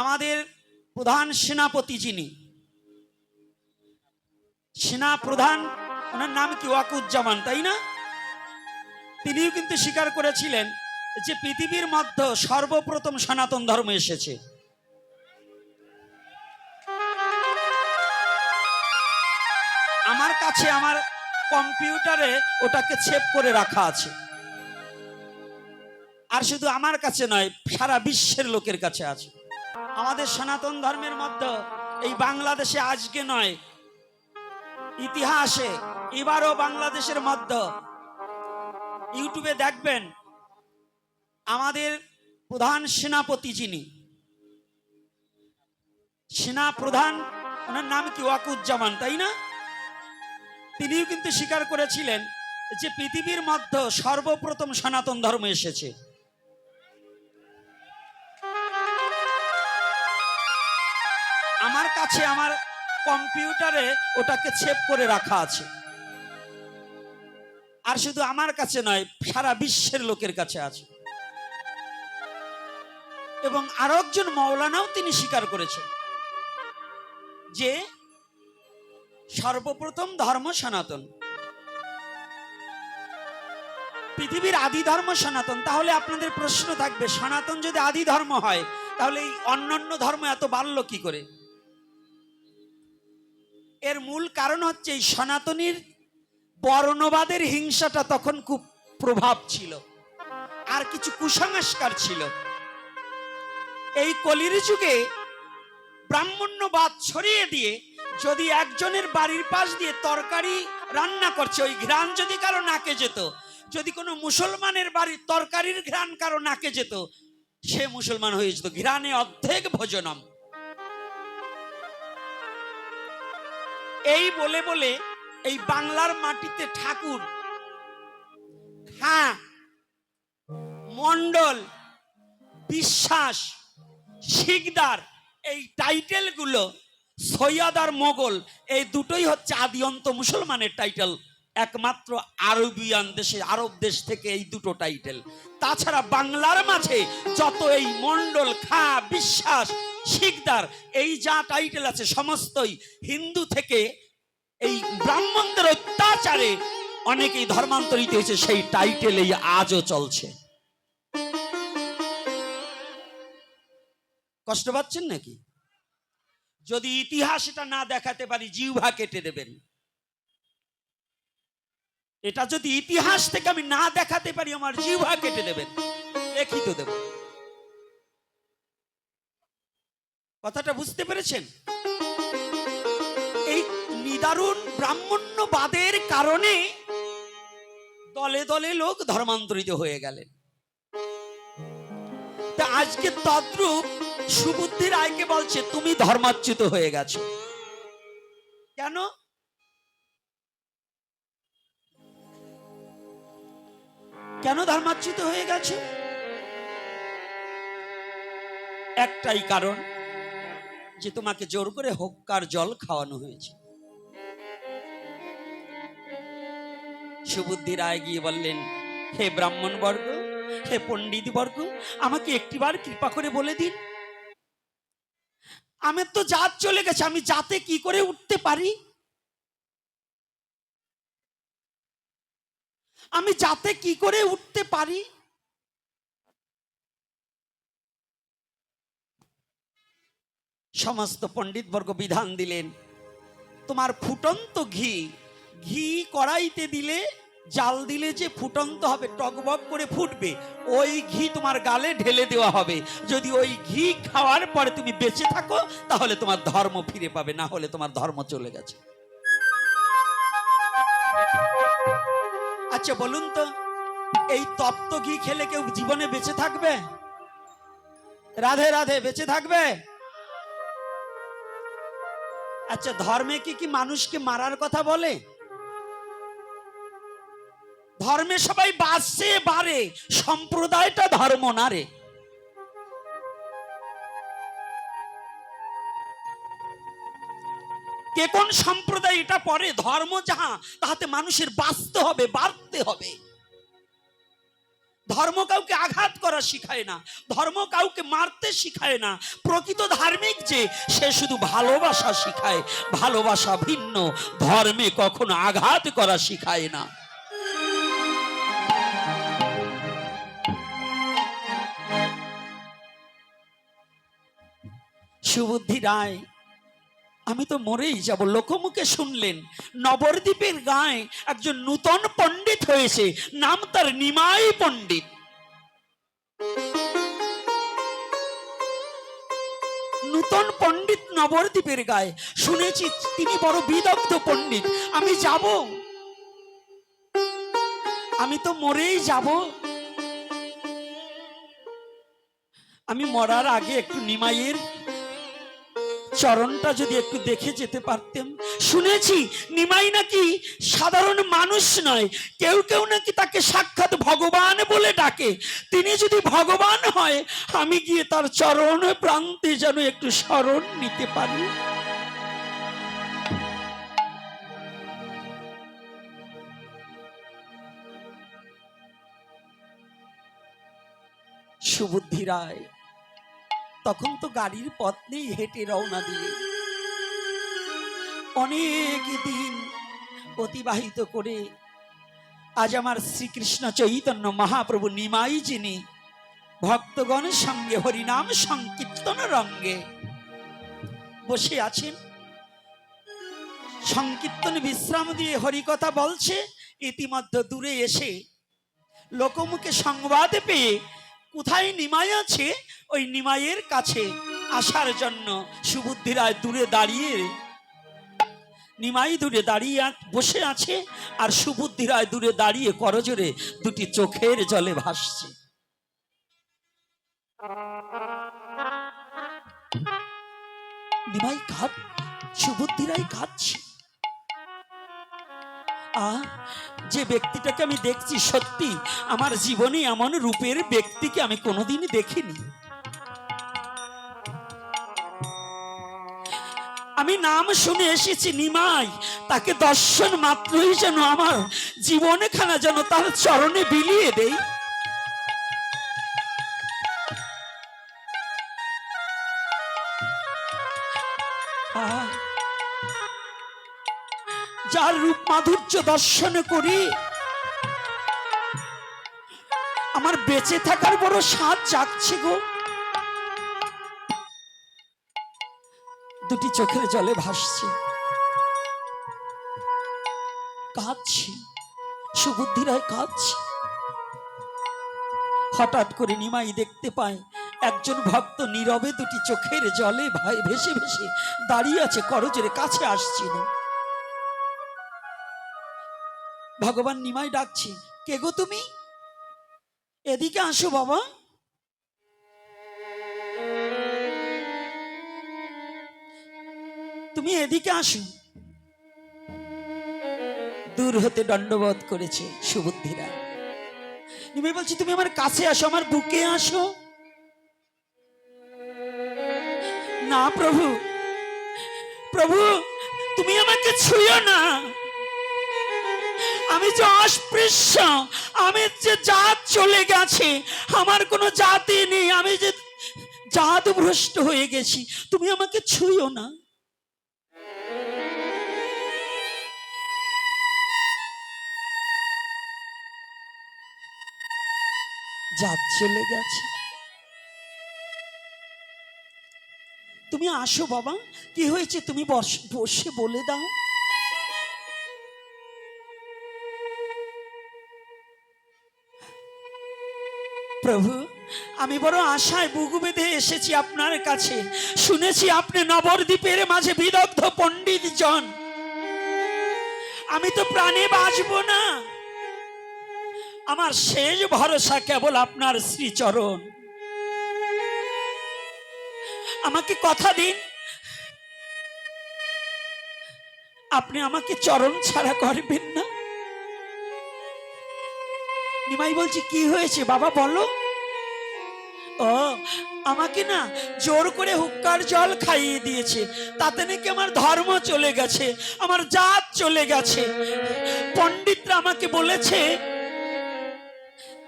আমাদের প্রধান সেনাপতি যিনি সেনা প্রধান ওনার নাম কি? ওয়াকুজ্জামান, তাই না? তিনিও কিন্তু স্বীকার করেছিলেন যে পৃথিবীর মধ্যে সর্বপ্রথম সনাতন ধর্ম এসেছে। আমার কাছে আমার কম্পিউটারে ওটাকে সেভ করে রাখা আছে। আর শুধু আমার কাছে নয়, সারা বিশ্বের লোকের কাছে আছে। আমাদের সনাতন ধর্মের মধ্যে এই বাংলাদেশে আজকে নয়, ইতিহাসে এবারও বাংলাদেশের মধ্যে ইউটিউবে দেখবেন আমাদের প্রধান সেনাপতি যিনি সেনা প্রধান ওনার নাম কি? ওয়াকুজ্জামান, তাই না? তিনিও কিন্তু স্বীকার করেছিলেন যে পৃথিবীর মধ্যে সর্বপ্রথম সনাতন ধর্ম এসেছে। আমার কাছে আমার কম্পিউটারে ওটাকে সেভ করে রাখা আছে। আর শুধু আমার কাছে নয়, সারা বিশ্বের লোকের কাছে আছে। এবং আরও একজন মৌলানাও তিনি স্বীকার করেছেন যে সর্বপ্রথম ধর্ম সনাতন। পৃথিবীর আদি ধর্ম সনাতন। তাহলে আপনাদের প্রশ্ন থাকবে, সনাতন যদি আদি ধর্ম হয়, তাহলে এই অন্যান্য ধর্ম এত বাড়লো কি করে? এর মূল কারণ হচ্ছে এই সনাতনীর বর্ণবাদের হিংসাটা তখন খুব প্রভাব ছিল। আর কিছু কুসংস্কার ছিল। এই কলির যুগে ব্রাহ্মণ্যবাদ ছড়িয়ে দিয়ে যদি একজনের বাড়ির পাশ দিয়ে তরকারি রান্না করছে, ওই ঘ্রাণ যদি কারও নাকে যেত, যদি কোনো মুসলমানের বাড়ির তরকারির ঘ্রাণ কারও নাকে যেত, সে মুসলমান হয়ে যেত। ঘ্রাণে অর্ধেক ভোজনম। এই বলে বলে এই বাংলার মাটিতে ঠাকুর। হ্যাঁ মন্ডল বিশ্বাস, শিকদার, এই টাইটেলগুলো সৈয়দ আর মোগল, এই দুটোই হচ্ছে আদিয়ন্ত মুসলমানের টাইটেল। একমাত্র আরবিয়ান দেশে, আরব দেশ থেকে এই দুটো টাইটেল। তাছাড়া বাংলার মাঝে যত এই মন্ডল খা, বিশ্বাস শিকদার, এই যা টাইটেল আছে সমস্তই হিন্দু থেকে এই ব্রাহ্মণদের অত্যাচারে অনেকেই ধর্মান্তরিত হয়েছে, সেই টাইটেল এই আজও চলছে। কষ্ট পাচ্ছেন নাকি? যদি ইতিহাস এটা না দেখাতে পারি, জিহ্বা কেটে দেবেন। এটা যদি ইতিহাস থেকে আমি না দেখাতে পারি, আমার জিহ্বা কেটে দেবেন। লিখিত দেব। কথাটা বুঝতে পেরেছেন? এই নিদারুণ ব্রাহ্মণ্যবাদের কারণে দলে দলে লোক ধর্মান্তরিত হয়ে গেলেন। তা আজকে তদ্রূপ সুবুদ্ধি রায়কে বলছে, তুমি ধর্মাচ্যুত হয়ে গেছো। কেন? কেন ধর্মাচ্যুত হয়ে গেছে? একটাই কারণ যে তোমাকে জোর করে হোক্কার জল খাওয়ানো হয়েছে। সুবুদ্ধি রায় গিয়ে বললেন, হে ব্রাহ্মণ বর্গ হে পণ্ডিত বর্গ আমাকে একটিবার কৃপা করে বলে দিন। আমার তো জাত চলে গেছে, আমি জাতে কি করে উঠতে পারি? আমি জাতে কি করে উঠতে পারি? সমস্ত পণ্ডিত বর্গ বিধান দিলেন। তোমার ফুটন্ত ঘি ঘি কড়াইতে দিলে, জাল দিলে যে ফুটন্ত হবে, টকবক করে ফুটবে, ওই ঘি তোমার গালে ঢেলে দেওয়া হবে। যদি ওই ঘি খাওয়ার পরে তুমি বেঁচে থাকো, তাহলে তোমার ধর্ম ফিরে পাবে, না হলে তোমার ধর্ম চলে গেছে। আচ্ছা বলুন তো, এই তপ্ত ঘি খেলে কেউ জীবনে বেঁচে থাকবে? রাধে রাধে, বেঁচে থাকবে? আচ্ছা ধর্মে কি কি মানুষকে মারার কথা বলে? ধর্মে সবাই বাঁচছে বাড়ে, সম্প্রদায়টা ধর্ম না রে। কে কোন সম্প্রদায় এটা পরে ধর্ম যাহা, তাহাতে মানুষের বাঁচতে হবে, বাড়তে হবে। ধর্ম কাউকে আঘাত করা শিখায় না, ধর্ম কাউকে মারতে শিখায় না। প্রকৃত ধার্মিক যে, সে শুধু ভালোবাসা শিখায়, ভালোবাসা ভিন্ন, ধর্মে কখনো আঘাত করা শিখায় না। সুবুদ্ধি রায় আমি তো মরেই যাব। লোকমুখে শুনলেন নবদ্বীপের গায়ে একজন নূতন পণ্ডিত হয়েছে, নাম তার নিমাই পণ্ডিত। নূতন পণ্ডিত নবদ্বীপের গায়ে, শুনেছি তিনি বড় বিদগ্ধ পণ্ডিত। আমি যাব? আমি তো মরেই যাব। আমি মরার আগে একটু নিমাইয়ের চরণটা যদি একটু দেখে যেতে পারতেন। শুনেছি, নিমাই নাকি সাধারণ মানুষ নয়। কেউ কেউ নাকি তাকে সাক্ষাৎ ভগবান বলে ডাকে। তিনি যদি ভগবান হয়, আমি গিয়ে তার চরণ প্রান্তে যেন একটু স্মরণ নিতে পারি। সুবুদ্ধি রায় তখন তো গাড়ির পথ নেই হেঁটে রওনা দিয়ে। অনেক দিন অতিবাহিত করে আজ আমার শ্রীকৃষ্ণ চৈতন্য মহাপ্রভু নিমাই যিনি ভক্তগণের সঙ্গে হরিনাম সংকীর্তন রঙ্গে বসে আছেন। সংকীর্তন বিশ্রাম দিয়ে হরিকথা বলছে, ইতিমধ্যে দূরে এসে লোকমুখে সংবাদ পেয়ে কোথায় নিমাই আছে? ওই নিমাইয়ের কাছে আসার জন্য সুবুদ্ধি রায় দূরে দাঁড়িয়ে, নিমাই দূরে দাঁড়িয়ে বসে আছে আর সুবুদ্ধি রায় দূরে দাঁড়িয়ে করজোরে দুটি চোখের জলে ভাসছে। নিমাই কাঁদ সুবুদ্ধি রায় কাঁদছে আ, যে ব্যক্তিটাকে আমি দেখছি সত্যি, আমার জীবনে এমন রূপের ব্যক্তিকে আমি কোনোদিনই দেখিনি। আমি নাম শুনে এসেছি, নিমাই, তাকে দর্শন মাত্রই যেন আমার জীবনে খানা যেন তার চরণে বিলিয়ে দেই। যার রূপ মাধুর্য দর্শন করি। আমার বেঁচে থাকার বড় স্বাদ জাগছে গো। দুটি চোখের জলে ভাসছে। কাঁদছি, সুবুদ্ধি রায় কাঁদছে। হঠাৎ করে নিমাই দেখতে পায়, একজন ভক্ত নীরবে দুটি চোখের জলে ভাই ভেসে ভেসে দাঁড়িয়ে আছে, করজের কাছে আসছিল। ভগবান নিমাই ডাকছি। কে গো তুমি? এদিকে আসো বাবা। তুমি এদিকে আসো। দূর হতে দণ্ডবোধ করেছে সুবুদ্ধিরা। নিমাই বলছি, তুমি আমার কাছে আসো, আমার বুকে আসো। না প্রভু। প্রভু, তুমি আমাকে ছুঁয়ো না। আমি যে অস্পৃশ্য, আমি যে জাত চলে গেছে, আমার কোনো জাতি নেই, আমি যে জাত ভ্রষ্ট হয়ে গেছি, তুমি আমাকে ছুঁয়ো না। জাত চলে গেছে। তুমি আসো বাবা, কি হয়েছে তুমি বস- বসে বলে দাও। প্রভু, আমি বড় আশায় বুকু বেঁধে এসেছি আপনার কাছে। শুনেছি আপনি নবদ্বীপের মাঝে বিদগ্ধ পণ্ডিত জন আমি তো প্রাণে বাঁচব না। আমার শেষ ভরসা কেবল আপনার শ্রীচরণ। আমাকে কথা দিন। আপনি আমাকে চরণ ছাড়া করবেন না। নিমাই বলছি, কি হয়েছে? বাবা, বলো। ও, আমাকে না জোর করে হুক্কার জল খাইয়ে দিয়েছে। তাতে নাকি আমার ধর্ম চলে গেছে, আমার জাত চলে গেছে। পণ্ডিতরা আমাকে বলেছে,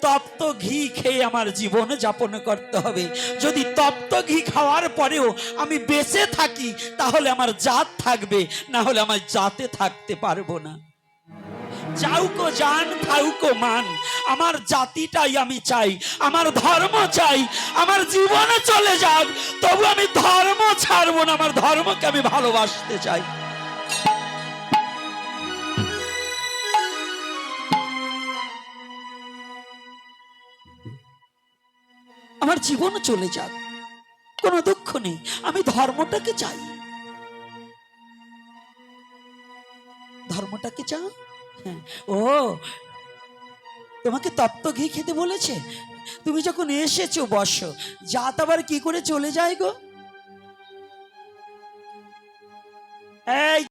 তপ্ত ঘি খেয়ে আমার জীবন যাপন করতে হবে। যদি তপ্ত ঘি খাওয়ার পরেও আমি বেঁচে থাকি, তাহলে আমার জাত থাকবে, না হলে আমার জাতে থাকতে পারব না। যাউকো জান থাউকো মান। আমার জাতিটাই আমি চাই, আমার ধর্ম চাই, আমার জীবনে চলে যাক, তবু আমি ধর্ম ছাড়বো না, আমার ধর্মকে আমি ভালোবাসতে চাই। আমার জীবন চলে যাক, কোনো দুঃখ নেই, আমি ধর্মটাকে চাই। ধর্মটাকে হ্যাঁ ও, তোমাকে তপ্ত ঘি খেতে বলেছে? তুমি যখন এসেছ, বসো। জাত আবার কি করে চলে যায় গো? এই